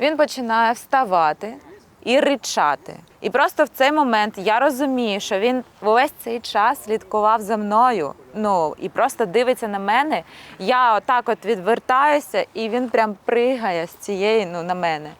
він починає вставати і ричати. І просто в цей момент я розумію, що він весь цей час слідкував за мною. Ну і просто дивиться на мене. Я отак от відвертаюся, і він прям пригає з цієї ну на мене.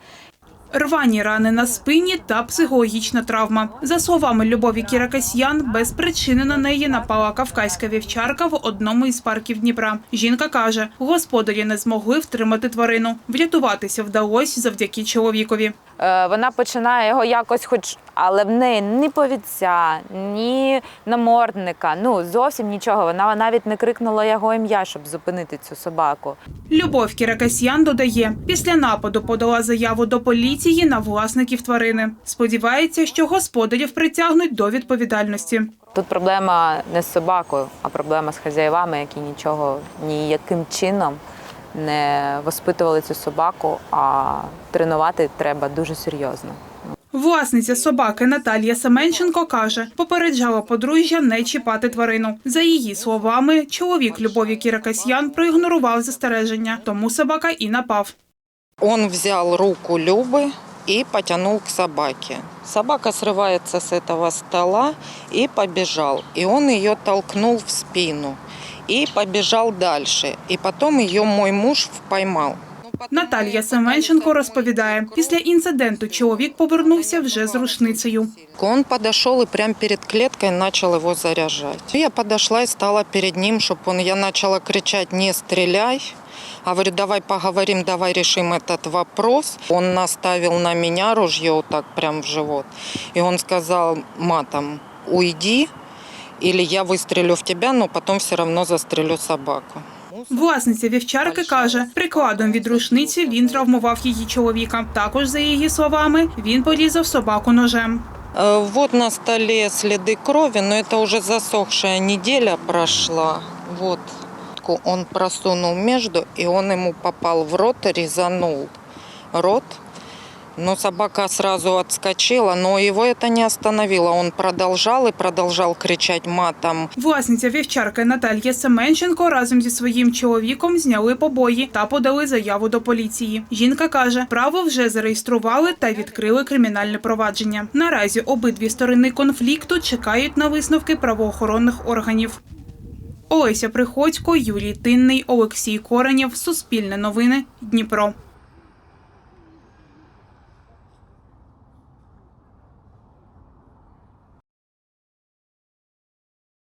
Рвані рани на спині та психологічна травма. За словами Любові Кіракасьян, без причини на неї напала кавказька вівчарка в одному із парків Дніпра. Жінка каже, господарі не змогли втримати тварину. Врятуватися вдалося завдяки чоловікові. Е, вона починає його якось, хоч, але в неї ні повідця, ні намордника, ну зовсім нічого. Вона навіть не крикнула його ім'я, щоб зупинити цю собаку. Любов Кіракасьян додає, після нападу подала заяву до поліції на власників тварини. Сподівається, що господарів притягнуть до відповідальності. Тут проблема не з собакою, а проблема з хазяєвами, які нічого ніяким чином не воспитували цю собаку, а тренувати треба дуже серйозно. Власниця собаки Наталія Семенченко каже, попереджала подружжя не чіпати тварину. За її словами, чоловік Любові Кіракасьян проігнорував застереження, тому собака і напав. Он взял руку Любы и потянул к собаке. Собака срывается с этого стола и побежал. И он ее толкнул в спину и побежал дальше. И потом ее мой муж поймал. Наталія Семенченко розповідає, після інциденту чоловік повернувся вже з рушницею. Он подошел и прямо перед клеткой начал его заряжать. Я подошла и стала перед ним, чтобы он, я начала кричать «не стреляй». Говорю, давай поговорим, давай решим этот вопрос. Он наставил на меня ружье вот так прям в живот. И он сказал матом, уйди, или я выстрелю в тебя, но потом все равно застрелю собаку. Власниця вівчарки каже, прикладом від рушниці він травмував її чоловіка. Також, за її словами, він порізав собаку ножем. Э, Вот на столе следы крови, но это уже засохшая неделя прошла. Вот он просунул между, и он ему попал в рот, резанул рот. Но собака сразу отскочила, но его это не остановило. Он продолжал и продолжал кричать матом. Власниця вівчарки Наталія Семенченко разом зі своїм чоловіком зняли побої та подали заяву до поліції. Жінка каже, право вже зареєстрували та відкрили кримінальне провадження. Наразі обидві сторони конфлікту чекають на висновки правоохоронних органів. Олеся Приходько, Юрій Тинний, Олексій Коренєв. Суспільне новини. Дніпро.